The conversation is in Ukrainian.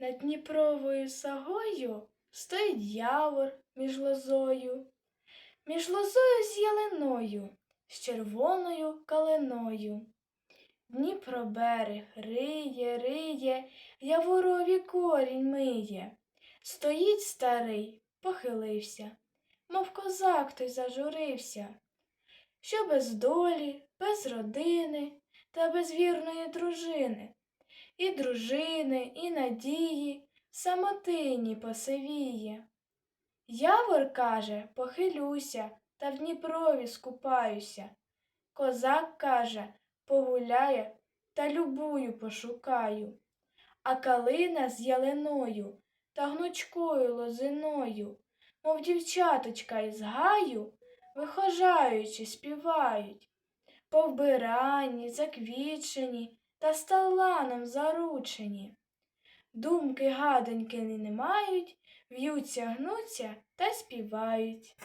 Над Дніпровою сагою стоїть явор між лозою, між лозою з ялиною, з червоною калиною. Дніпро берег риє, риє, яворові корінь миє. Стоїть старий, похилився, мов козак той зажурився, що без долі, без родини та без вірної дружини, і дружини, і надії самотині посивіє. Явор каже, похилюся, та в Дніпрові скупаюся. Козак каже, погуляє та любую пошукаю. А калина з ялиною та гнучкою лозиною, мов дівчаточка із гаю, вихожаючи, співають. Повбирані, заквітчені та сталаном заручені. Думки гадоньки не мають, в'ються, гнуться та співають.